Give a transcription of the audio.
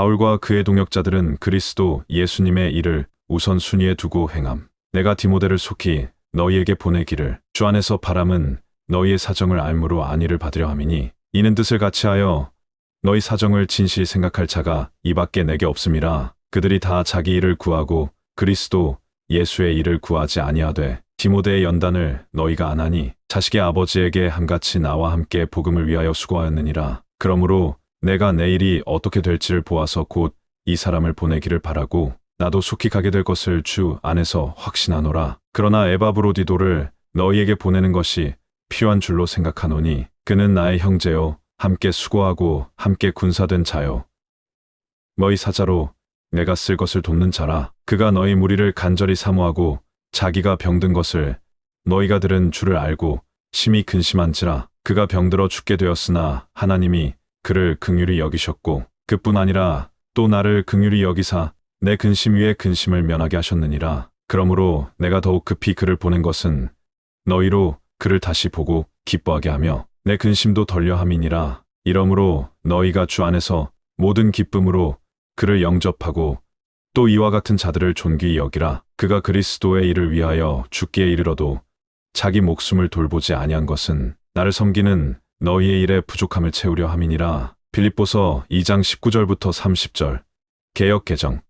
바울과 그의 동역자들은 그리스도 예수님의 일을 우선순위에 두고 행함. 내가 디모데를 속히 너희에게 보내기를. 주 안에서 바람은 너희의 사정을 알므로 안위를 받으려 함이니 이는 뜻을 같이하여 너희 사정을 진실 생각할 자가 이밖에 내게 없음이라. 그들이 다 자기 일을 구하고 그리스도 예수의 일을 구하지 아니하되 디모데의 연단을 너희가 안 하니 자식의 아버지에게 함같이 나와 함께 복음을 위하여 수고하였느니라. 그러므로 내가 내 일이 어떻게 될지를 보아서 곧 이 사람을 보내기를 바라고 나도 속히 가게 될 것을 주 안에서 확신하노라. 그러나 에바브로디도를 너희에게 보내는 것이 필요한 줄로 생각하노니 그는 나의 형제요 함께 수고하고 함께 군사된 자요. 너희 사자로 내가 쓸 것을 돕는 자라. 그가 너희 무리를 간절히 사모하고 자기가 병든 것을 너희가 들은 줄을 알고 심히 근심한지라. 그가 병들어 죽게 되었으나 하나님이 그를 긍휼히 여기셨고 그뿐 아니라 또 나를 긍휼히 여기사 내 근심 위에 근심을 면하게 하셨느니라. 그러므로 내가 더욱 급히 그를 보낸 것은 너희로 그를 다시 보고 기뻐하게 하며 내 근심도 덜려 함이니라. 이러므로 너희가 주 안에서 모든 기쁨으로 그를 영접하고 또 이와 같은 자들을 존귀히 여기라. 그가 그리스도의 일을 위하여 죽기에 이르러도 자기 목숨을 돌보지 아니한 것은 나를 섬기는 너희의 일에 부족함을 채우려 함이니라. 빌립보서 2장 19절부터 30절. 개역 개정